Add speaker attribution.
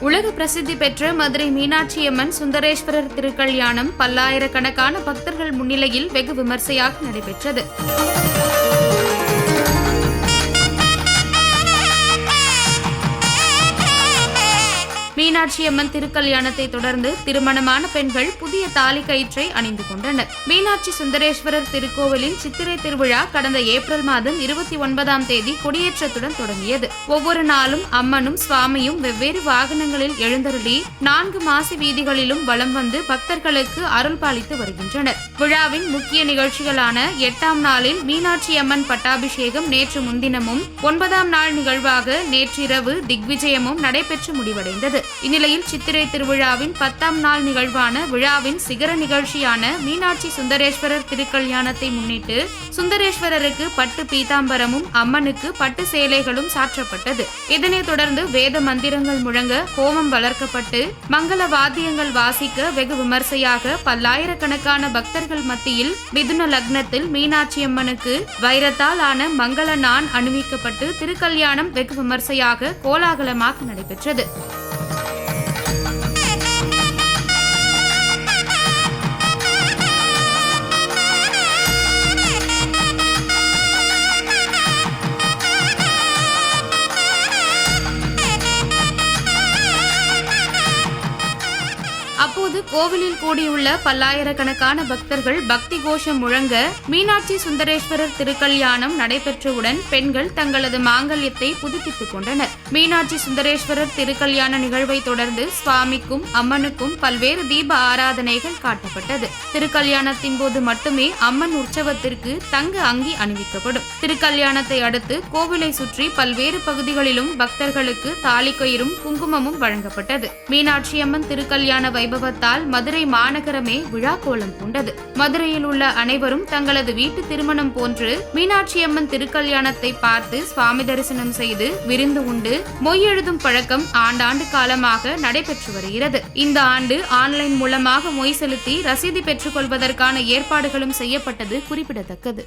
Speaker 1: உலக பிரசித்தி பெற்ற மதுரை மீனாட்சியம்மன் சுந்தரேஸ்வரர் திருக்கல்யாணம் பல்லாயிரக்கணக்கான பக்தர்கள் முன்னிலையில் வெகு விமர்சையாக நடைபெற்றது. மீனாட்சி அம்மன் திருக்கல்யாணத்தை தொடர்ந்து திருமணமான பெண்கள் புதிய தாலி கயிற்றை அணிந்து கொண்டனர். மீனாட்சி சுந்தரேஸ்வரர் திருக்கோவிலின் சித்திரை திருவிழா கடந்த ஏப்ரல் மாதம் இருபத்தி ஒன்பதாம் தேதி கொடியேற்றத்துடன் தொடங்கியது. ஒவ்வொரு நாளும் அம்மனும் சுவாமியும் வெவ்வேறு வாகனங்களில் எழுந்தருளி நான்கு மாசி வீதிகளிலும் வலம் வந்து பக்தர்களுக்கு அருள் பாலித்து வருகின்றனர். விழாவின் முக்கிய நிகழ்ச்சிகளான எட்டாம் நாளில் மீனாட்சி அம்மன் பட்டாபிஷேகம் நேற்று முன்தினமும் ஒன்பதாம் நாள் நிகழ்வாக நேற்றிரவு திக்விஜயமும் நடைபெற்று முடிவடைந்தது. இந்நிலையில் சித்திரை திருவிழாவின் பத்தாம் நாள் நிகழ்வான விழாவின் சிகர நிகழ்ச்சியான மீனாட்சி சுந்தரேஸ்வரர் திருக்கல்யாணத்தை முன்னிட்டு சுந்தரேஸ்வரருக்கு பட்டு பீதாம்பரமும் அம்மனுக்கு பட்டு சேலைகளும் சாற்றப்பட்டது. இதனைத் தொடர்ந்து வேத மந்திரங்கள் முழங்க ஹோமம் வளர்க்கப்பட்டு மங்கள வாத்தியங்கள் வாசிக்க வெகு விமர்சையாக பல்லாயிரக்கணக்கான பக்தர்கள் மத்தியில் மிதுன லக்னத்தில் மீனாட்சி அம்மனுக்கு வைரத்தால் ஆன மங்கள நான் அணிவிக்கப்பட்டு திருக்கல்யாணம் வெகு விமர்சையாக கோலாகலமாக நடைபெற்றது. அப்போது கோவிலில் கூடியுள்ள பல்லாயிரக்கணக்கான பக்தர்கள் பக்தி கோஷம் முழங்க மீனாட்சி சுந்தரேஸ்வரர் திருக்கல்யாணம் நடைபெற்றவுடன் பெண்கள் தங்களது மாங்கல்யத்தை புதுப்பித்துக் கொண்டனர். மீனாட்சி சுந்தரேஸ்வரர் திருக்கல்யாண நிகழ்வை தொடர்ந்து சுவாமிக்கும் அம்மனுக்கும் பல்வேறு தீப ஆராதனைகள் காட்டப்பட்டது. திருக்கல்யாணத்தின் போது மட்டுமே அம்மன் உற்சவத்திற்கு தங்க அங்கி அணிவிக்கப்படும். திருக்கல்யாணத்தை அடுத்து கோவிலை சுற்றி பல்வேறு பகுதிகளிலும் பக்தர்களுக்கு தாலிக்கயிறும் குங்குமமும் வழங்கப்பட்டது. மீனாட்சி அம்மன் திருக்கல்யாண வைபவத்தால் மதுரை மாநகரமே விழா கோலம் பூண்டது. மதுரையில் உள்ள அனைவரும் தங்களது வீட்டு திருமணம் போன்று மீனாட்சி அம்மன் திருக்கல்யாணத்தை பார்த்து சுவாமி தரிசனம் செய்து விருந்து உண்டு. மொய் எழுதும் பழக்கம் ஆண்டாண்டு காலமாக நடைபெற்று வருகிறது. இந்த ஆண்டு ஆன்லைன் மூலமாக மொய் செலுத்தி ரசீது பெற்றுக் கொள்வதற்கான ஏற்பாடுகளும் செய்யப்பட்டது குறிப்பிடத்தக்கது.